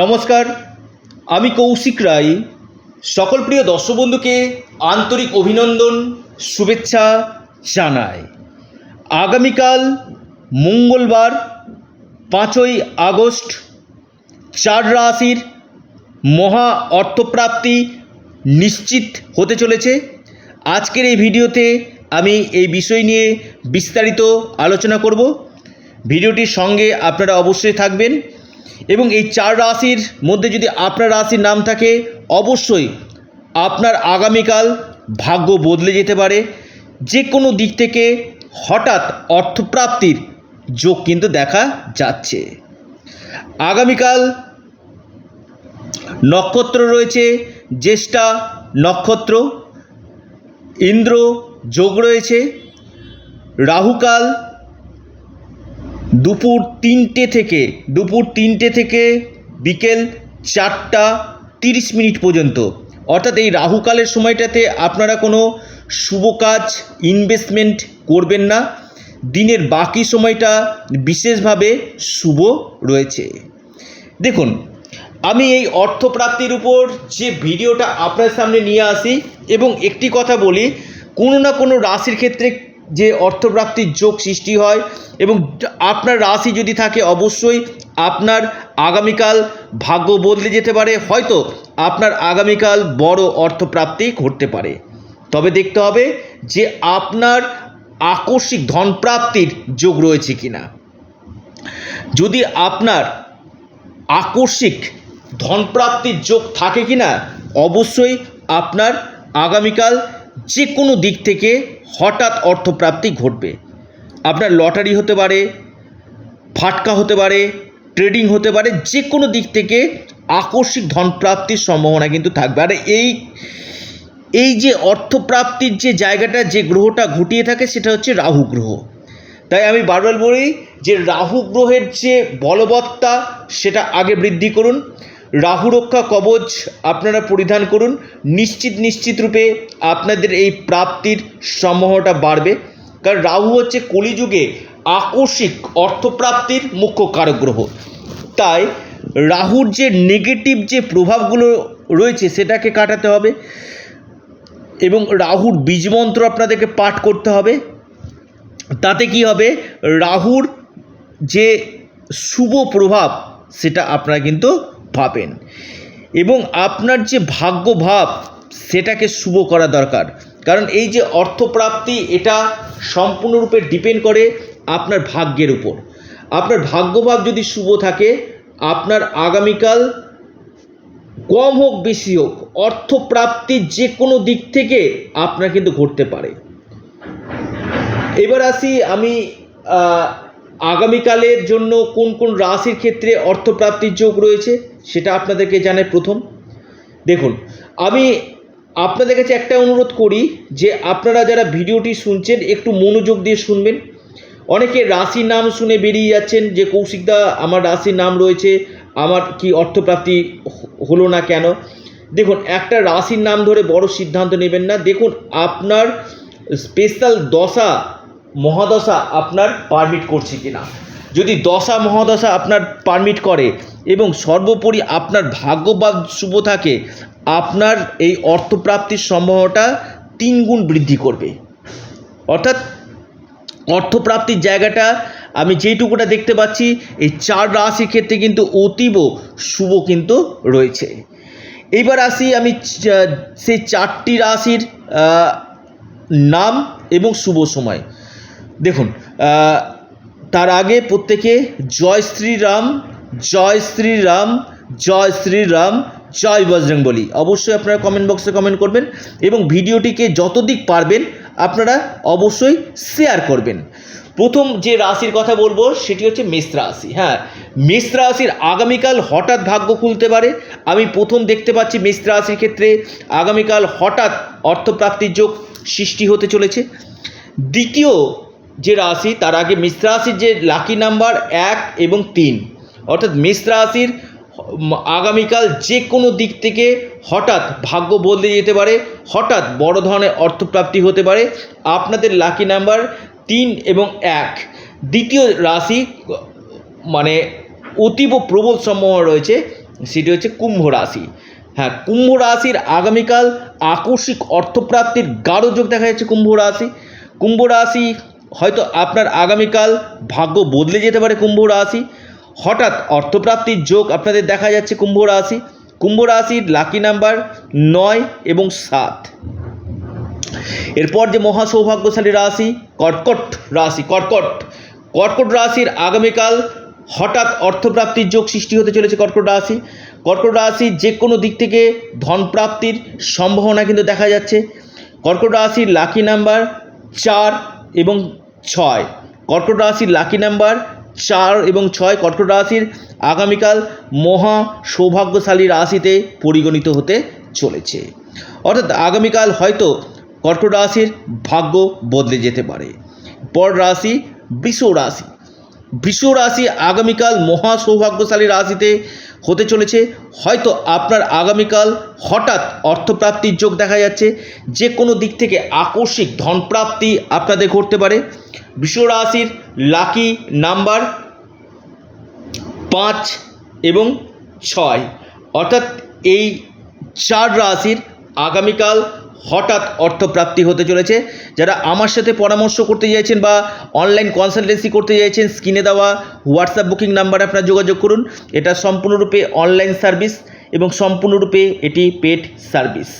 নমস্কার, আমি কৌশিক রায়। সকল প্রিয় দর্শক বন্ধুকে আন্তরিক অভিনন্দন, শুভেচ্ছা জানাই। আগামীকাল মঙ্গলবার, পাঁচই আগস্ট, চার রাশির মহা অর্থপ্রাপ্তি নিশ্চিত হতে চলেছে। আজকের এই ভিডিওতে আমি এই বিষয় নিয়ে বিস্তারিত আলোচনা করব। ভিডিওটির সঙ্গে আপনারা অবশ্যই থাকবেন। এবং এই চার রাশির মধ্যে যদি আপনার রাশির নাম থাকে, অবশ্যই আপনার আগামীকাল ভাগ্য বদলে যেতে পারে। যে কোনো দিক থেকে হঠাৎ অর্থপ্রাপ্তির যোগ কিন্তু দেখা যাচ্ছে। আগামীকাল নক্ষত্র রয়েছে, জ্যেষ্ঠা নক্ষত্র, ইন্দ্র যোগ রয়েছে। রাহুকাল দুপুর তিনটে থেকে, দুপুর তিনটে থেকে বিকেল চারটা তিরিশ মিনিট পর্যন্ত। অর্থাৎ এই রাহুকালের সময়টাতে আপনারা কোনো শুভ কাজ ইনভেস্টমেন্ট করবেন না। দিনের বাকি সময়টা বিশেষভাবে শুভ রয়েছে। দেখুন, আমি এই অর্থপ্রাপ্তির উপর যে ভিডিওটা আপনার সামনে নিয়ে আসি এবং একটি কথা বলি, কোনো না কোনো রাশির ক্ষেত্রে যে অর্থপ্রাপ্তির যোগ সৃষ্টি হয় এবং আপনার রাশি যদি থাকে, অবশ্যই আপনার আগামীকাল ভাগ্য বদলে যেতে পারে। হয়তো আপনার আগামীকাল বড় অর্থপ্রাপ্তি ঘটতে পারে। তবে দেখতে হবে যে আপনার আকস্মিক ধনপ্রাপ্তির যোগ রয়েছে কিনা। যদি আপনার আকস্মিক ধনপ্রাপ্তির যোগ থাকে কি না অবশ্যই আপনার আগামীকাল যে কোনো দিক থেকে হঠাৎ অর্থপ্রাপ্তি ঘটবে। আপনার লটারি হতে পারে, ফাটকা হতে পারে, ট্রেডিং হতে পারে যে কোনো দিক থেকে আকস্মিক ধনপ্রাপ্তির সম্ভাবনা কিন্তু থাকবে। আর এই এই যে অর্থপ্রাপ্তির যে জায়গাটা, যে গ্রহটা ঘটিয়ে থাকে, সেটা হচ্ছে রাহু গ্রহ। তাই আমি বারবার বলি যে রাহু গ্রহের যে বলবত্তা, সেটা আগে বৃদ্ধি করুন। রাহু রক্ষা কবচ আপনারা পরিধান করুন। নিশ্চিত নিশ্চিত রূপে আপনাদের এই প্রাপ্তির সম্ভাবনাটা বাড়বে। কারণ রাহু হচ্ছে কলিযুগে আকস্মিক অর্থপ্রাপ্তির মুখ্য কারক গ্রহ তাই রাহুর যে নেগেটিভ যে প্রভাবগুলো রয়েছে সেটাকে কাটাতে হবে এবং রাহুর বীজমন্ত্র আপনাদেরকে পাঠ করতে হবে। তাতে কি হবে? রাহুর যে শুভ প্রভাব সেটা আপনারা কিন্তু পাবেন। এবং আপনার যে ভাগ্য ভাব সেটাকে শুভ করা দরকার। কারণ এই যে অর্থপ্রাপ্তি, এটা সম্পূর্ণরূপে ডিপেন্ড করে আপনার ভাগ্যের উপর। আপনার ভাগ্যভাব যদি শুভ থাকে, আপনার আগামীকাল কম হোক, বেশি হোক, অর্থপ্রাপ্তির যে কোনো দিক থেকে আপনার কিন্তু ঘটতে পারে। এবার আসি আমি আগামীকালের জন্য কোন কোন রাশির ক্ষেত্রে অর্থপ্রাপ্তির যোগ রয়েছে। সেটা আপনাদেরকে জানাই প্রথম। দেখুন, আমি আপনাদের কাছে একটা অনুরোধ করি যে আপনারা যারা ভিডিওটি শুনছেন, একটু মনোযোগ দিয়ে শুনবেন। অনেকে রাশির নাম শুনে বেরিয়ে যাচ্ছেন যে কৌশিকদা আমার রাশির নাম রয়েছে, আমার কি অর্থপ্রাপ্তি হলো না কেন? দেখুন, একটা রাশির নাম ধরে বড় সিদ্ধান্ত নেবেন না। দেখুন, আপনার স্পেশাল দশা, মহাদশা আপনার পারমিট করছে কিনা। যদি দশা মহাদশা আপনার পারমিট করে এবং সর্বোপরি আপনার ভাগ্যবাদ শুভ থাকে, আপনার এই অর্থপ্রাপ্তির সম্ভাবনাটা তিন গুণ বৃদ্ধি করবে। অর্থাৎ অর্থপ্রাপ্তির জায়গাটা আমি যেইটুকুটা দেখতে পাচ্ছি, এই চার রাশির ক্ষেত্রে কিন্তু অতীব শুভ কিন্তু রয়েছে। এইবার আসি আমি সেই চারটি রাশির নাম এবং শুভ সময়। দেখুন তার আগে প্রত্যেকে জয় শ্রীরাম জয় শ্রীরাম জয় শ্রীরাম, জয় বজরং বলি। অবশ্যই আপনারা কমেন্ট বক্সে কমেন্ট করবেন এবং ভিডিওটিকে যতদিক পারবেন আপনারা অবশ্যই শেয়ার করবেন। প্রথম যে রাশির কথা বলব সেটি হচ্ছে মেষ রাশি। হ্যাঁ মেষ রাশির আগামীকাল হঠাৎ ভাগ্য খুলতে পারে। আমি প্রথম দেখতে পাচ্ছি মেষ রাশির ক্ষেত্রে আগামীকাল হঠাৎ অর্থপ্রাপ্তির যোগ সৃষ্টি হতে চলেছে। দ্বিতীয় যে রাশি, তার আগে মেষ রাশির যে লাকি নাম্বার এক এবং তিন, অর্থাৎ মেষ রাশির আগামীকাল যে কোনো দিক থেকে হঠাৎ ভাগ্য বদলে যেতে পারে, হঠাৎ বড় ধরনের অর্থপ্রাপ্তি হতে পারে, আপনাদের লাকি নাম্বার তিন এবং এক। দ্বিতীয় রাশি মানে অতীব প্রবল সম্ভাবনা রয়েছে, সেটি হচ্ছে কুম্ভ রাশি। হ্যাঁ কুম্ভ রাশির আগামীকাল আকস্মিক অর্থপ্রাপ্তির গাঢ় যোগ দেখা যাচ্ছে কুম্ভ রাশি। কুম্ভ রাশি হয়তো আপনার আগামীকাল ভাগ্য বদলে যেতে পারে কুম্ভ রাশি। হঠাৎ অর্থপ্রাপ্তির যোগ আপনাদের দেখা যাচ্ছে কুম্ভ রাশি। কুম্ভ রাশির লাকি নাম্বার নয় এবং সাত। এরপর যে মহা সৌভাগ্যশালী রাশি, কর্কট রাশি, কর্কট। কর্কট রাশির আগামীকাল হঠাৎ অর্থপ্রাপ্তির যোগ সৃষ্টি হতে চলেছে কর্কট রাশি। কর্কট রাশি যে কোনো দিক থেকে ধনপ্রাপ্তির সম্ভাবনা কিন্তু দেখা যাচ্ছে। কর্কট রাশির লাকি নাম্বার চার এবং ছয়। কর্কট রাশির লাকি নাম্বার চার এবং ছয় কর্কট রাশির আগামীকাল মহা সৌভাগ্যশালী রাশিতে পরিগণিত হতে চলেছে। অর্থাৎ আগামীকাল হয়তো কর্কট রাশির ভাগ্য বদলে যেতে পারে। পর রাশি, বৃষ রাশি। বৃষ রাশি আগামীকাল মহা সৌভাগ্যশালী রাশিতে হতে চলেছে। হয়তো আপনার আগামীকাল হঠাৎ অর্থপ্রাপ্তির যোগ দেখা যাচ্ছে। যে কোনো দিক থেকে আকস্মিক ধনপ্রাপ্তি আপনাদের ঘটতে পারে। রাশির লাকি নাম্বার পাঁচ এবং ছয়। অর্থাৎ এই চার রাশির আগামীকাল হঠাৎ অর্থপ্রাপ্তি হতে চলেছে। যারা আমার সাথে পরামর্শ করতে চাইছেন বা অনলাইন কনসালটেন্সি করতে চাইছেন স্ক্রিনে দেওয়া হোয়াটসঅ্যাপ বুকিং নাম্বারে আপনারা যোগাযোগ করুন। এটা সম্পূর্ণরূপে অনলাইন সার্ভিস এবং সম্পূর্ণরূপে এটি পেড সার্ভিস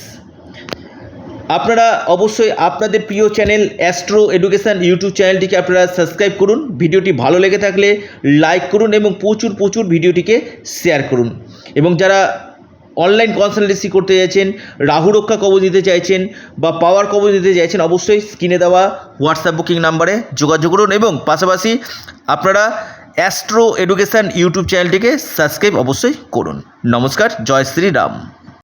আপনারা অবশ্যই আপনাদের প্রিয় চ্যানেল অ্যাস্ট্রো এডুকেশান ইউটিউব চ্যানেলটিকে আপনারা সাবস্ক্রাইব করুন। ভিডিওটি ভালো লেগে থাকলে লাইক করুন এবং প্রচুর প্রচুর ভিডিওটিকে শেয়ার করুন। এবং যারা অনলাইন কনসালটেন্সি করতে চাইছেন, রাহু রক্ষা কবচ দিতে চাইছেন বা পাওয়ার কবচ দিতে চাইছেন, অবশ্যই স্ক্রিনে দেওয়া হোয়াটসঅ্যাপ বুকিং নাম্বারে যোগাযোগ করুন এবং পাশাপাশি আপনারা অ্যাস্ট্রো এডুকেশান ইউটিউব চ্যানেলটিকে সাবস্ক্রাইব অবশ্যই করুন। নমস্কার, জয় শ্রীরাম।